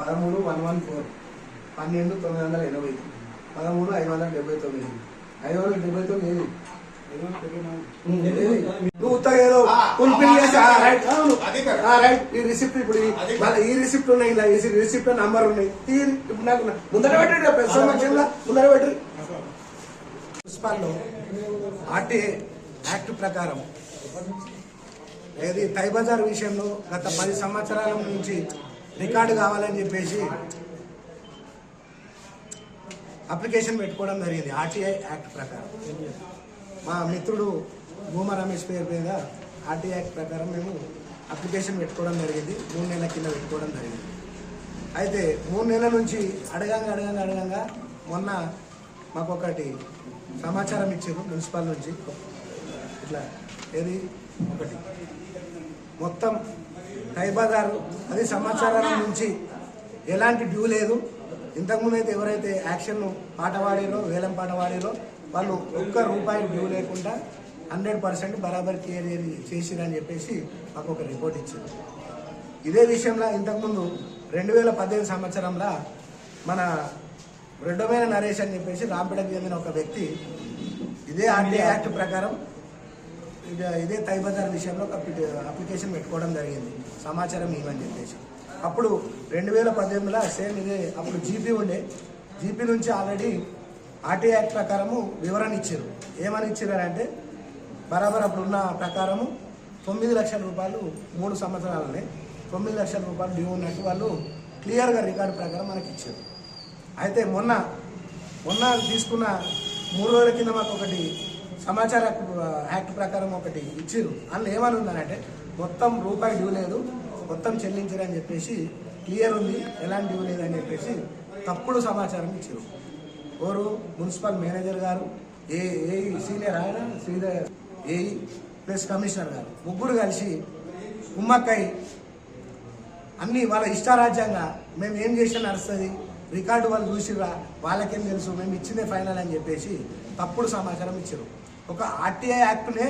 పదమూడు one one four. పన్నెండు తొమ్మిది వందల ఎనభై. పదమూడు ఐదు వందల డెబ్బై తొమ్మిది. ఐదు వందల డెబ్బై తొమ్మిది నువ్వు ఏదో ఫుల్ఫిల్ రైట్ ఈ రిసిప్ట్ ఇప్పుడు ఈ- రిసిప్ట్ ఉన్నాయి ఇలా ఈ రిసిప్ట్ నంబర్ ఉన్నాయి. ఇప్పుడు నాకు ముందర పెట్టండి సమక్షంలో ముందర పెట్టి మున్సిపాల్లో ఆర్టీఏ యాక్ట్ ప్రకారం ఏది తైబజార్ విషయంలో గత పది సంవత్సరాల నుంచి రికార్డు కావాలని చెప్పేసి అప్లికేషన్ పెట్టుకోవడం జరిగింది ఆర్టీఐ యాక్ట్ ప్రకారం. మా మిత్రుడు భూమా రమేష్ పేరు మీద ఆర్టీఐ యాక్ట్ ప్రకారం మేము అప్లికేషన్ పెట్టుకోవడం జరిగింది. మూడు నెలల కింద పెట్టుకోవడం జరిగింది. అయితే మూడు నెలల నుంచి అడగంగా అడగంగా అడగంగా మొన్న మాకు ఒకటి సమాచారం ఇచ్చారు మున్సిపల్ నుంచి. ఇట్లా ఏది? ఒకటి. మొత్తం కైబాదారు అది సమాచారం నుంచి ఎలాంటి డ్యూ లేదు. ఇంతకుముందు అయితే ఎవరైతే యాక్షన్ పాట పాడారో వేలం పాట పాడారో వాళ్ళు ఒక్క రూపాయి డ్యూ లేకుండా హండ్రెడ్ పర్సెంట్ బరాబర్ క్లియర్ చేసిరని చెప్పేసి మాకు ఒక రిపోర్ట్ ఇచ్చింది. ఇదే విషయంలో ఇంతకుముందు రెండు వేల పద్దెనిమిది సంవత్సరంలో మన రెడ్డమైన నరేష్ అని చెప్పేసి రాంపేటకు చెందిన ఒక వ్యక్తి ఇదే ఆర్టీఐ యాక్ట్ ప్రకారం ఇదే తైబజార్ విషయంలో ఒక అప్లికేషన్ పెట్టుకోవడం జరిగింది. సమాచారం ఇవ్వని చెప్పేసి. అప్పుడు రెండు వేల పద్దెనిమిదిలో సేమ్ ఇదే అప్పుడు జీపీ ఉండే. జీపీ నుంచి ఆల్రెడీ ఆర్టీఐ యాక్ట్ ప్రకారము వివరణ ఇచ్చారు. ఏమని ఇచ్చారంటే బరాబర్ అప్పుడున్న ప్రకారము తొమ్మిది లక్షల రూపాయలు మూడు సంవత్సరాలనే తొమ్మిది లక్షల రూపాయలు డ్యూ ఉన్నట్టు వాళ్ళు క్లియర్గా రికార్డు ప్రకారం మనకి ఇచ్చారు. అయితే మొన్న మొన్న తీసుకున్న మూడు రోజుల కింద మాకు ఒకటి సమాచార యాక్ట్ ప్రకారం ఒకటి ఇచ్చారు అందులో ఏమని ఉందనంటే మొత్తం రూపాయి డ్యూ లేదు మొత్తం చెల్లించరని చెప్పేసి క్లియర్ ఉంది ఎలాంటి డ్యూ లేదని చెప్పేసి తప్పుడు సమాచారం ఇచ్చారు ఎవరు? మున్సిపల్ మేనేజర్ గారు ఏ ఏ సీనియర్ ఆయన శ్రీధర్ ఏఈ ప్లస్ కమిషనర్ గారు. ముగ్గురు కలిసి ఉమ్మక్కై అన్ని వాళ్ళ ఇష్టారాజ్యంగా మేము ఏం చేసినా నడుస్తుంది. రికార్డు వాళ్ళు చూసిర్రా వాళ్ళకేం తెలుసు మేము ఇచ్చిందే ఫైనల్ అని చెప్పేసి తప్పుడు సమాచారం ఇచ్చారు ఒక ఆర్టీఐ యాక్ట్నే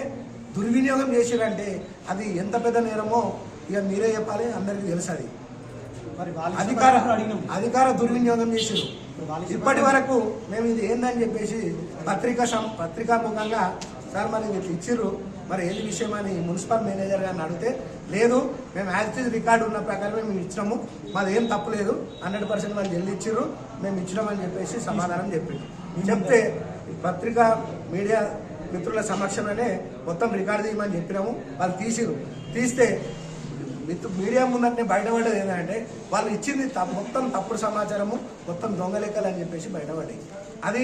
దుర్వినియోగం చేసిరంటే అది ఎంత పెద్ద నేరమో ఇక మీరే చెప్పాలి అందరికీ తెలుసు అది మరి వాళ్ళ అధికార అధికార దుర్వినియోగం చేసారు ఇప్పటి వరకు మేము ఇది ఏందని చెప్పేసి పత్రికా సం- పత్రికాముఖంగా సార్ మరి ఇది ఇచ్చిర్రు. మరి ఏది విషయం అని మున్సిపల్ మేనేజర్ గారిని అడిగితే లేదు మేము యాక్టివ్ రికార్డు ఉన్న ప్రకారమే మేము ఇచ్చినాము. మాది ఏం తప్పు లేదు. హండ్రెడ్ పర్సెంట్ వాళ్ళు చెల్లిచ్చిర్రు ఇచ్చిర్రు. మేము ఇచ్చినామని చెప్పేసి సమాధానం చెప్పింది. చెప్తే ఈ పత్రికా మీడియా మిత్రుల సమక్షంలోనే మొత్తం రికార్డు తీయమని చెప్పినాము. వాళ్ళు తీసిరు తీస్తే విత్ మీడియా ముందంటే బయటపడేది ఏంటంటే వాళ్ళు ఇచ్చింది మొత్తం తప్పుడు సమాచారము మొత్తం దొంగ లెక్కలు అని చెప్పేసి బయటపడ్డాయి. అది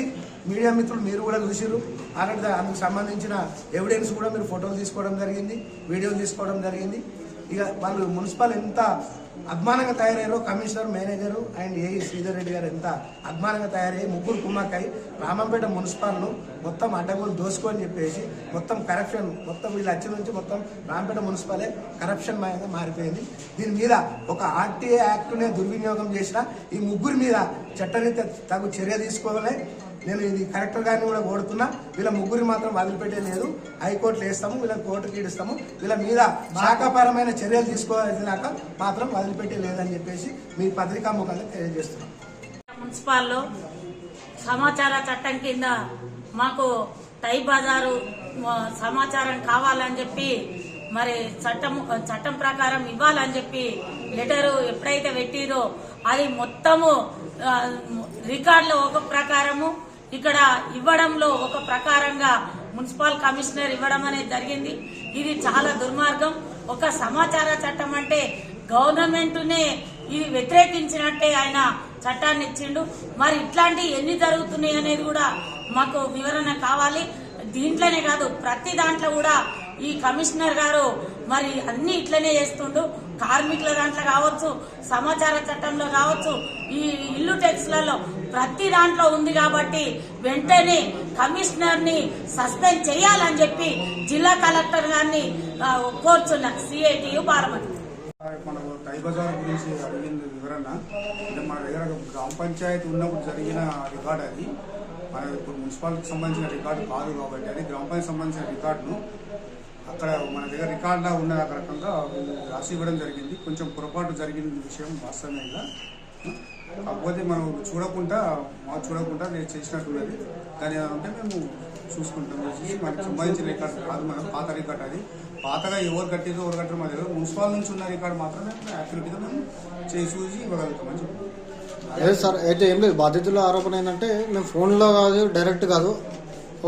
మీడియా మిత్రులు మీరు కూడా చూసిరు ఆల్రెడీ అందుకు సంబంధించిన ఎవిడెన్స్ కూడా మీరు ఫోటోలు తీసుకోవడం జరిగింది వీడియోలు తీసుకోవడం జరిగింది. ఇక వాళ్ళు మున్సిపల్ ఎంత అభిమానంగా తయారయ్యారో commissioner manager and AE Sridhar Reddy garu. ఎంత అభిమానంగా తయారయ్యి ముగ్గురు కుమ్మక్కై రామంపేట మున్సిపల్ను మొత్తం అడ్డగోలు దోసుకోని చెప్పేసి మొత్తం కరప్షన్ మొత్తం వీళ్ళు వచ్చి నుంచి మొత్తం రాంపేట మున్సిపలే కరప్షన్ మయంగా మారిపోయింది. దీని మీద ఒక ఆర్టీఏ యాక్ట్నే దుర్వినియోగం చేసిన ఈ ముగ్గురి మీద చట్టరీత్యా తగు చర్య తీసుకోవాలి నేను ఇది కలెక్టర్ గారిని కూడా కోరుతున్నా వీళ్ళ ముగ్గురు మాత్రం వదిలిపెట్టే లేదు. హైకోర్టులు వేస్తాము వీళ్ళని కోర్టుకి ఈడుస్తాము. వీళ్ళ మీద శాఖాపరమైన చర్యలు తీసుకోవాల్సినాక మాత్రం వదిలిపెట్టే లేదని చెప్పేసి మీ పత్రికా ముఖంగా తెలియజేస్తున్నాం. మున్సిపాల్లో సమాచార చట్టం కింద మాకు టై బజారు సమాచారం కావాలని చెప్పి మరి చట్టం చట్టం ప్రకారం ఇవ్వాలని చెప్పి లెటరు ఎప్పుడైతే పెట్టిరో అది మొత్తము రికార్డులు ఒక ప్రకారము ఇక్కడ ఇవ్వడంలో ఒక ప్రకారంగా మున్సిపల్ కమిషనర్ ఇవ్వడం అనేది జరిగింది. ఇది చాలా దుర్మార్గం. ఒక సమాచార చట్టం అంటే గవర్నమెంట్నే ఇది వ్యతిరేకించినట్టే ఆయన చట్టాన్ని ఇచ్చిండు. మరి ఇట్లాంటి ఎన్ని జరుగుతున్నాయి అనేది కూడా మాకు వివరణ కావాలి. దీంట్లోనే కాదు ప్రతి దాంట్లో కూడా ఈ కమిషనర్ గారు మరి అన్ని ఇట్లనే చేస్తుండు. కార్మికుల దాంట్లో కావచ్చు సమాచార చట్టంలో కావచ్చు ఈ ఇల్లు టెక్స్లలో ప్రతి దాంట్లో ఉంది కాబట్టి వెంటనే కమిషనర్ని సస్పెండ్ చేయాలని చెప్పి జిల్లా కలెక్టర్ గారిని ఆ, కోరుచున్నా సిఐటియు పార్లమెంట్ మనకు టై బజార్ గురించి అడిగింది వివరణ. అంటే మన దగ్గర గ్రామ పంచాయతీ ఉన్నప్పుడు జరిగిన రికార్డ్ అది. మన ఇప్పుడు మున్సిపాలిటీకి సంబంధించిన రికార్డు కాదు కాబట్టి అది. గ్రామ పంచాయతీ సంబంధించిన రికార్డును అక్కడ మన దగ్గర రికార్డులా ఉన్న రకంగా రాసి ఇవ్వడం జరిగింది. కొంచెం పొరపాటు జరిగిన విషయం వాస్తవంగా కాకపోతే మనం చూడకుండా మాకు చూడకుండా నేను చేసినట్టున్నది ఏదైనా ఉంటే మేము చూసుకుంటాం. చూసి మనకి సంబంధించిన రికార్డు కాదు మన పాత రికార్డు అది. పాతగా ఎవరు కట్టిదో ఎవరు కట్టారో మా దగ్గర మున్సిపాల్ నుంచి ఉన్న రికార్డు మాత్రమే యాక్టివిటీగా మేము చేసి చూసి ఇవ్వగలుగుతామని చెప్పి. అదే సార్ అయితే ఏం లేదు. బాధితుల ఆరోపణ ఏంటంటే మేము ఫోన్లో కాదు డైరెక్ట్ కాదు.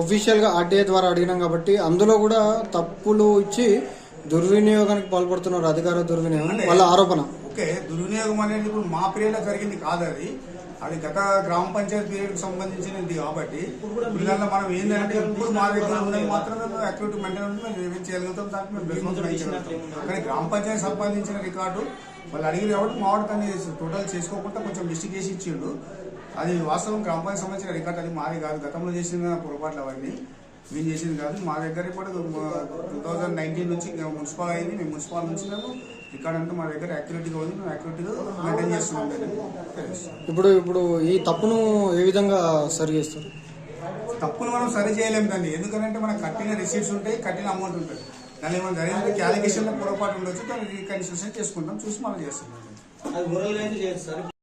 ఒఫీషియల్గా ఆర్టీఐ ద్వారా అడిగినాం కాబట్టి అందులో కూడా తప్పులు ఇచ్చి దుర్వినియోగానికి పాల్పడుతున్నారు అధికార దుర్వినియోగం వాళ్ళ ఆరోపణ. ఓకే దుర్వినియోగం అనేది ఇప్పుడు మా పీరియడ్లో జరిగింది కాదు అది. అది గత గ్రామ పంచాయతీ పీరియడ్కి సంబంధించినది కాబట్టి పిల్లల్లో మనం ఏంటంటే ఇప్పుడు మా దగ్గర ఉన్నది మాత్రమే మేము యాక్టివిటీ మెయింటైన్ మేము ఏమేమి చేయగలుగుతాం దానికి మేము రెస్పాన్స్ చేయగలుగుతాం కానీ గ్రామ పంచాయతీ సంబంధించిన రికార్డు వాళ్ళు అడిగారు కాబట్టి మా వాడు దాన్ని టోటల్ చేసుకోకుండా కొంచెం మిస్టేక్ చేసి ఇచ్చిండు. అది వాస్తవం గ్రామ పంచాయతీ సంబంధించిన రికార్డు అది మాది కాదు. గతంలో చేసిన పొరపాట్లు అవన్నీ మేము చేసింది కాదు. మా దగ్గర ఇప్పుడు టూ థౌజండ్ నైన్టీన్ నుంచి మున్సిపల్ అయింది. మేము మున్సిపల్ నుంచి మేము రికార్డ్ అంతా మా దగ్గర యాక్టివిటీగా ఉంది. మేము యాక్టివిటీగా మెయింటైన్ చేస్తున్నాం. ఇప్పుడు ఇప్పుడు ఈ తప్పును ఏ విధంగా సరి చేస్తారు? తప్పును మనం సరి చేయలేము దాన్ని ఎందుకంటే మనకు కట్టిన రిసీట్స్ ఉంటాయి కట్టిన అమౌంట్ ఉంటుంది. దాని ఏమైనా జరిగింది క్యాలిక్యులేషన్లో పొరపాటు ఉండొచ్చు దాన్ని రీకన్సిడరేషన్ చేసుకుంటాం చూసి మనం చేస్తున్నాం.